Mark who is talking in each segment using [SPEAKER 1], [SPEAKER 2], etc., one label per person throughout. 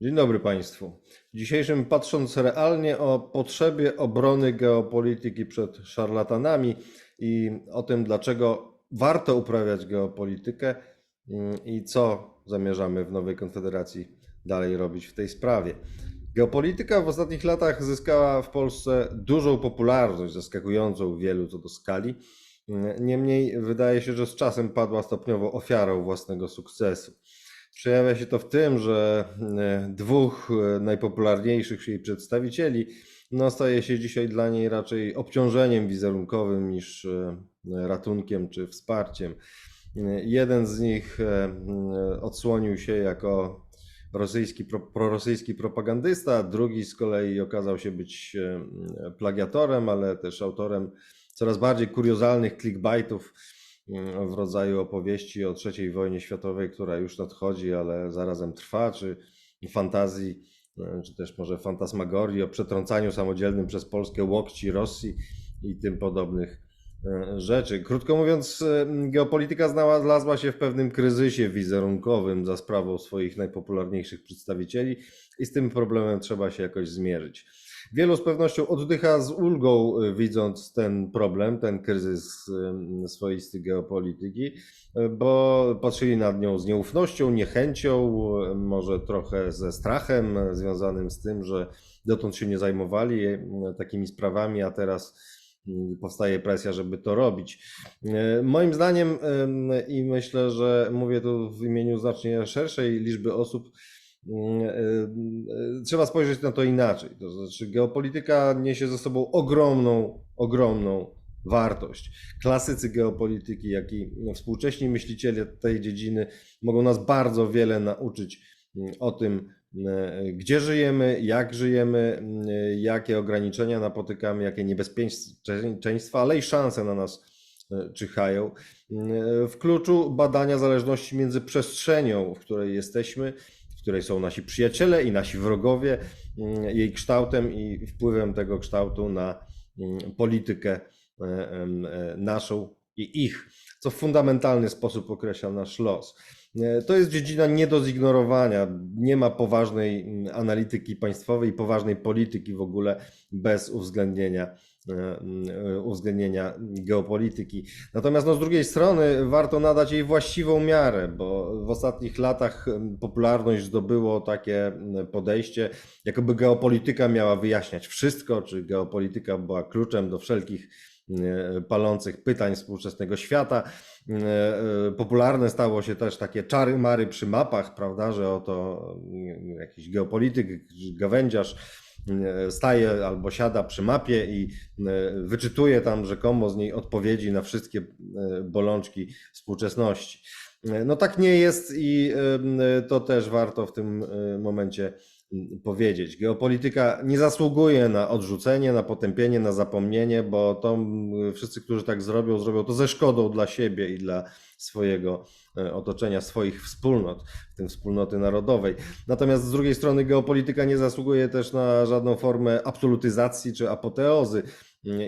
[SPEAKER 1] Dzień dobry Państwu. W dzisiejszym patrząc realnie o potrzebie obrony geopolityki przed szarlatanami i o tym, dlaczego warto uprawiać geopolitykę mm, i co zamierzamy w nowej konfederacji dalej robić w tej sprawie. Geopolityka w ostatnich latach zyskała w Polsce dużą popularność, zaskakującą wielu co do skali. Mm, Niemniej wydaje się, że z czasem padła stopniowo ofiarą własnego sukcesu. Przejawia się to w tym, że e, dwóch e, najpopularniejszych jej przedstawicieli no, staje się dzisiaj dla niej raczej obciążeniem wizerunkowym niż e, ratunkiem czy wsparciem. Jeden z nich odsłonił się jako rosyjski, pro, prorosyjski propagandysta, drugi z kolei okazał się być plagiatorem, ale też autorem coraz bardziej kuriozalnych clickbaitów w rodzaju opowieści o III wojnie światowej, która już nadchodzi, ale zarazem trwa, czy fantazji, e, czy też może fantasmagorii o przetrącaniu samodzielnym przez Polskę łokci Rosji i tym podobnych e, rzeczy. Krótko mówiąc, e, geopolityka znalazła się w pewnym kryzysie wizerunkowym za sprawą swoich najpopularniejszych przedstawicieli i z tym problemem trzeba się jakoś zmierzyć. Wielu z pewnością oddycha z ulgą, y, widząc ten problem, ten kryzys y, swoisty geopolityki, y, bo patrzyli na nią z nieufnością, niechęcią, może trochę ze strachem związanym z tym, że dotąd się nie zajmowali takimi sprawami, a teraz powstaje presja, żeby to robić. Moim zdaniem, i myślę, że mówię tu w imieniu znacznie szerszej liczby osób, Trzeba spojrzeć na to inaczej. To znaczy, geopolityka niesie ze sobą ogromną, ogromną wartość. Klasycy geopolityki, jak i współcześni myśliciele tej dziedziny mogą nas bardzo wiele nauczyć mm, o tym, y, gdzie żyjemy, jak żyjemy, y, jakie ograniczenia napotykamy, jakie niebezpieczeństwa, ale i szanse na nas czyhają. W kluczu badania zależności między przestrzenią, w której jesteśmy, której są nasi przyjaciele i nasi wrogowie, mm, jej kształtem i wpływem tego kształtu na mm, politykę e, e, naszą i ich, co w fundamentalny sposób określa nasz los. E, To jest dziedzina nie do zignorowania. Nie ma poważnej mm, analityki państwowej i poważnej polityki w ogóle bez uwzględnienia, e, mm, uwzględnienia geopolityki. Natomiast no, z drugiej strony warto nadać jej właściwą miarę, bo w ostatnich latach em, popularność zdobyło takie podejście, jakoby geopolityka miała wyjaśniać wszystko, czy geopolityka była kluczem do wszelkich e, palących pytań współczesnego świata. E, e, Popularne stało się też takie czary-mary przy mapach, prawda, że oto jakiś geopolityk, gawędziarz staje albo siada przy mapie i e, wyczytuje tam rzekomo z niej odpowiedzi na wszystkie bolączki współczesności. No tak nie jest i to też warto w tym momencie powiedzieć. Geopolityka nie zasługuje na odrzucenie, na potępienie, na zapomnienie, bo to wszyscy, którzy tak zrobią, zrobią to ze szkodą dla siebie i dla swojego e, otoczenia, swoich wspólnot, w tym wspólnoty narodowej. Natomiast z drugiej strony geopolityka nie zasługuje też na żadną formę absolutyzacji czy apoteozy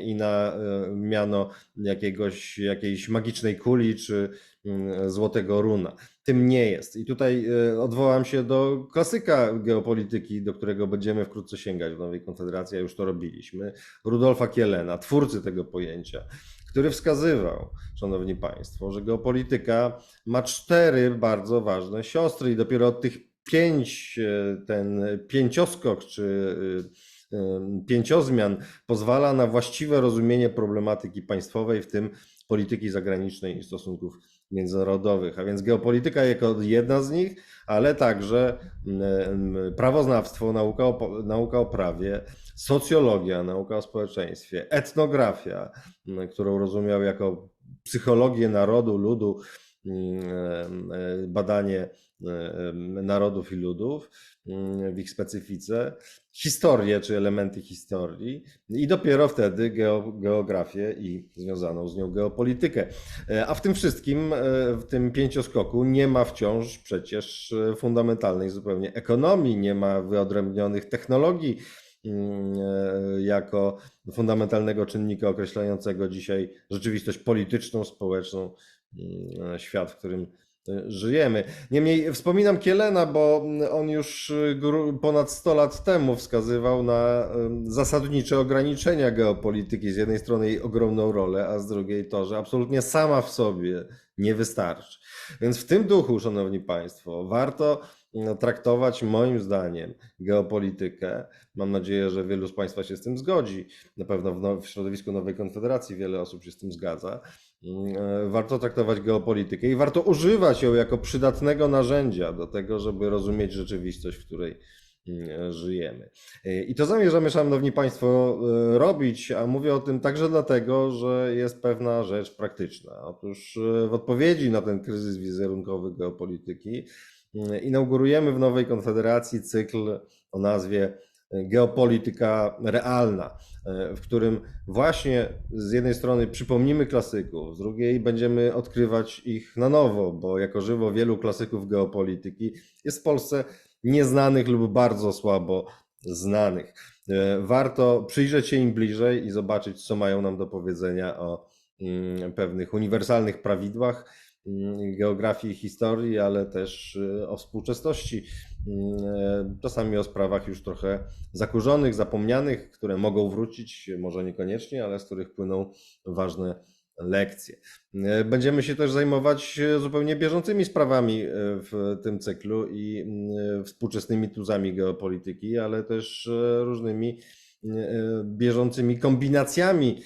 [SPEAKER 1] i na e, miano jakiegoś, jakiejś magicznej kuli czy mm, złotego runa. Tym nie jest. I tutaj e, odwołam się do klasyka geopolityki, do którego będziemy wkrótce sięgać w Nowej Konfederacji, a już to robiliśmy, Rudolfa Kielena, twórcy tego pojęcia, który wskazywał, szanowni państwo, że geopolityka ma cztery bardzo ważne siostry i dopiero od tych pięć, e, ten pięcioskok czy pięciozmian pozwala na właściwe rozumienie problematyki państwowej, w tym polityki zagranicznej i stosunków międzynarodowych. A więc geopolityka jako jedna z nich, ale także prawoznawstwo, nauka o, nauka o prawie, socjologia, nauka o społeczeństwie, etnografia, którą rozumiał jako psychologię narodu, ludu, mm, e, badanie e, narodów i ludów mm, w ich specyfice, historię czy elementy historii i dopiero wtedy geo, geografię i związaną z nią geopolitykę. E, A w tym wszystkim, e, w tym pięcioskoku nie ma wciąż przecież e, fundamentalnej zupełnie ekonomii, nie ma wyodrębnionych technologii mm, e, jako fundamentalnego czynnika określającego dzisiaj rzeczywistość polityczną, społeczną, mm, e, świat, w którym żyjemy. Niemniej wspominam Kielena, bo on już y, ponad 100 lat temu wskazywał na y, zasadnicze ograniczenia geopolityki. Z jednej strony jej ogromną rolę, a z drugiej to, że absolutnie sama w sobie nie wystarczy. Więc w tym duchu, szanowni państwo, warto mm, traktować moim zdaniem geopolitykę. Mam nadzieję, że wielu z państwa się z tym zgodzi. Na pewno w, w środowisku Nowej Konfederacji wiele osób się z tym zgadza. E, Warto traktować geopolitykę i warto używać ją jako przydatnego narzędzia do tego, żeby rozumieć rzeczywistość, w której mm, żyjemy. E, I to zamierzamy, Szanowni Państwo, e, robić, a mówię o tym także dlatego, że jest pewna rzecz praktyczna. Otóż e, w odpowiedzi na ten kryzys wizerunkowy geopolityki mm, inaugurujemy w Nowej Konfederacji cykl o nazwie Geopolityka realna, e, w którym właśnie z jednej strony przypomnimy klasyków, z drugiej będziemy odkrywać ich na nowo, bo jako żywo wielu klasyków geopolityki jest w Polsce nieznanych lub bardzo słabo znanych. E, Warto przyjrzeć się im bliżej i zobaczyć, co mają nam do powiedzenia o mm, pewnych uniwersalnych prawidłach geografii i historii, ale też e, o współczesności, mm, e, czasami o sprawach już trochę zakurzonych, zapomnianych, które mogą wrócić, może niekoniecznie, ale z których płyną ważne lekcje. E, Będziemy się też zajmować e, zupełnie bieżącymi sprawami w tym cyklu i mm, współczesnymi tuzami geopolityki, ale też różnymi bieżącymi kombinacjami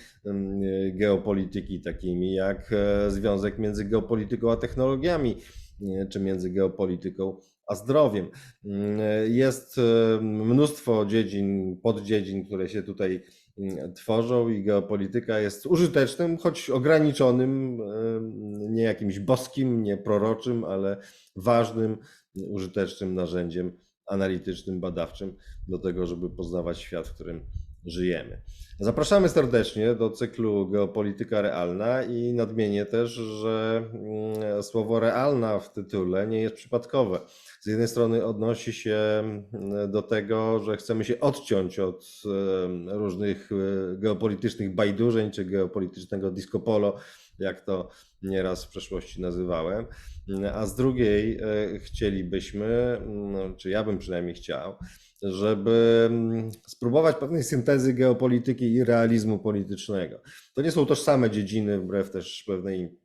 [SPEAKER 1] geopolityki, takimi jak e, związek między geopolityką a technologiami, e, czy między geopolityką a zdrowiem. Mm, e, Jest e, mnóstwo dziedzin, poddziedzin, które się tutaj mm, tworzą i geopolityka jest użytecznym, choć ograniczonym, e, nie jakimś boskim, nie proroczym, ale ważnym, użytecznym narzędziem analitycznym, badawczym do tego, żeby poznawać świat, w którym żyjemy. Zapraszamy serdecznie do cyklu Geopolityka Realna i nadmienię też, że mm, słowo realna w tytule nie jest przypadkowe. Z jednej strony odnosi się mm, do tego, że chcemy się odciąć od różnych e, geopolitycznych bajdurzeń czy geopolitycznego disco polo, jak to nieraz w przeszłości nazywałem. A z drugiej e, chcielibyśmy, no, czy ja bym przynajmniej chciał, żeby mm, spróbować pewnej syntezy geopolityki i realizmu politycznego. To nie są tożsame dziedziny, wbrew też pewnej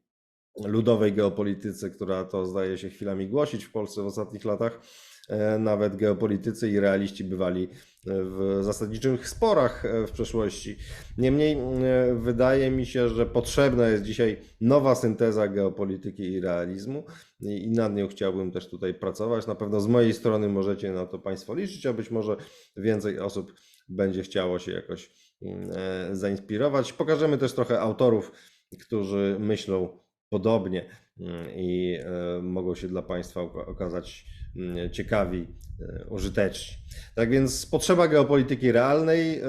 [SPEAKER 1] ludowej geopolityce, która to zdaje się chwilami głosić w Polsce w ostatnich latach. E, Nawet geopolitycy i realiści bywali w zasadniczych sporach e, w przeszłości. Niemniej e, wydaje mi się, że potrzebna jest dzisiaj nowa synteza geopolityki i realizmu i nad nią chciałbym też tutaj pracować. Na pewno z mojej strony możecie na to Państwo liczyć, a być może więcej osób będzie chciało się jakoś mm, e, zainspirować. Pokażemy też trochę autorów, którzy myślą podobnie i e, mogą się dla Państwa oka- okazać mm, ciekawi, e, użyteczni. Tak więc potrzeba geopolityki realnej. e,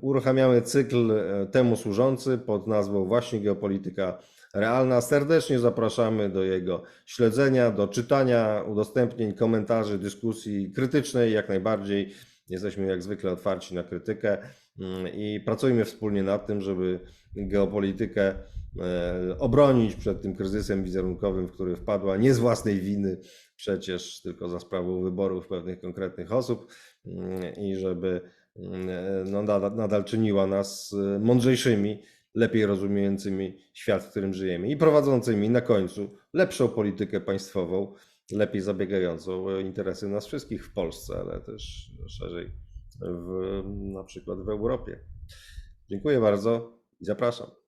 [SPEAKER 1] Uruchamiamy cykl temu służący pod nazwą właśnie Geopolityka Realna. Serdecznie zapraszamy do jego śledzenia, do czytania, udostępnień, komentarzy, dyskusji krytycznej jak najbardziej. Jesteśmy jak zwykle otwarci na krytykę mm, i pracujmy wspólnie nad tym, żeby geopolitykę obronić przed tym kryzysem wizerunkowym, w który wpadła nie z własnej winy, przecież tylko za sprawą wyborów pewnych konkretnych osób mm, i żeby mm, no, nadal, nadal czyniła nas e, mądrzejszymi, lepiej rozumiejącymi świat, w którym żyjemy i prowadzącymi na końcu lepszą politykę państwową, lepiej zabiegającą o interesy nas wszystkich w Polsce, ale też szerzej w, na przykład w Europie. Dziękuję bardzo i zapraszam.